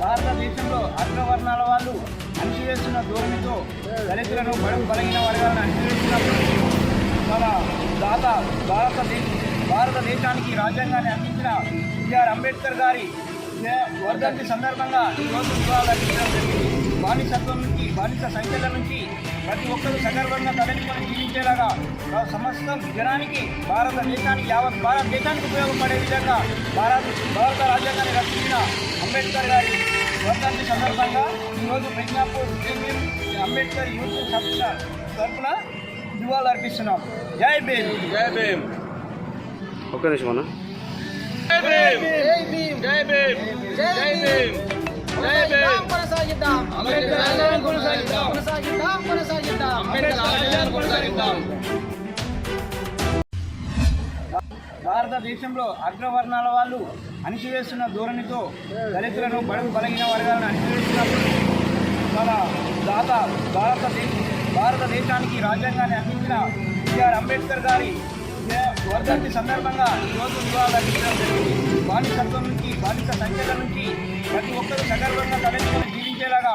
భారతదేశంలో అగ్రవర్ణాల వాళ్ళు అణిచివేస్తున్న ధోరణితో దళితులను బలం బలహీన వర్గాలను అణిచివేస్తున్నప్పుడు మన దాత భారతదేశ భారతదేశానికి రాజ్యాంగాన్ని అందించిన బిఆర్ అంబేద్కర్ గారి వర్ధంతి సందర్భంగా ఈరోజు వివాహాలు జరిగింది. బానిసత్వం నుంచి బానిస సంఖ్యల నుంచి ప్రతి ఒక్కరూ సగర్వంగా తలెత్తుకొని జీవించేలాగా సమస్త జనానికి భారతదేశానికి యావత్ భారతదేశానికి ఉపయోగపడే విధంగా భారత భారత రాజ్యాంగాన్ని రక్షించిన అంబేద్కర్ గారి వర్ధంతి సందర్భంగా ఈరోజు ప్రజ్ఞాపూర్ ప్రీమియం అంబేద్కర్ యూత్ సభ్యుల తరఫున నివాళులు అర్పిస్తున్నాం. జై భీమ్. జై భీమ్. ఒక్క నిమిషం అన్న. జై భీమ్. జై భీమ్. జై భీమ్. జై భీమ్. కొనసాగిద్దాం. అంబేద్కర్ కొనసాగిద్దాం. కొనసాగిద్దాం. కొనసాగిద్దాం. అంబేద్కర్ కొనసాగిద్దాం. భారతదేశంలో అగ్రవర్ణాల వాళ్ళు అణిచివేస్తున్న ధోరణితో దళితులను బడుగు బలహీన వర్గాలను అణిచివేస్తున్నప్పుడు మన దాత భారతదేశ భారతదేశానికి రాజ్యాంగాన్ని అందించిన బిఆర్ అంబేద్కర్ గారి వర్ధంతి సందర్భంగా ఈరోజు వివాహాలు అర్పించడం జరిగింది. బానిసత్వం నుంచి బానిస సంఖ్యల నుంచి ప్రతి ఒక్కరూ సగర్వంగా తలెత్తుకొని జీవించేలాగా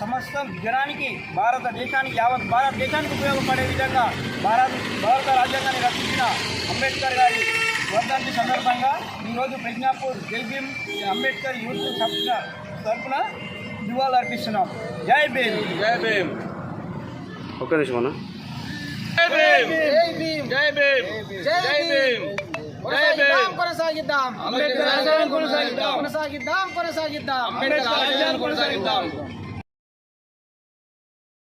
సమస్తం జనానికి భారతదేశానికి యావత్ భారతదేశానికి ఉపయోగపడే విధంగా భారత భారత రాజ్యాంగాన్ని రక్షించిన అంబేద్కర్ గారి వర్ధంతి సందర్భంగా ఈరోజు ప్రజ్ఞాపూర్ జై భీమ్ అంబేద్కర్ యూత్ సభ్యుల తరఫున నివాళులు అర్పిస్తున్నాం. జై భీమ్. జై భీమ్. ఒక్క నిమిషం అన్న. జై భీమ్. జై భీమ్. జై భీమ్. జై జై భీమ్. జై కొనసాగిద్దాం. కొనసాగిద్దాం. కొనసాగిద్దాం. కొనసాగిద్దాం.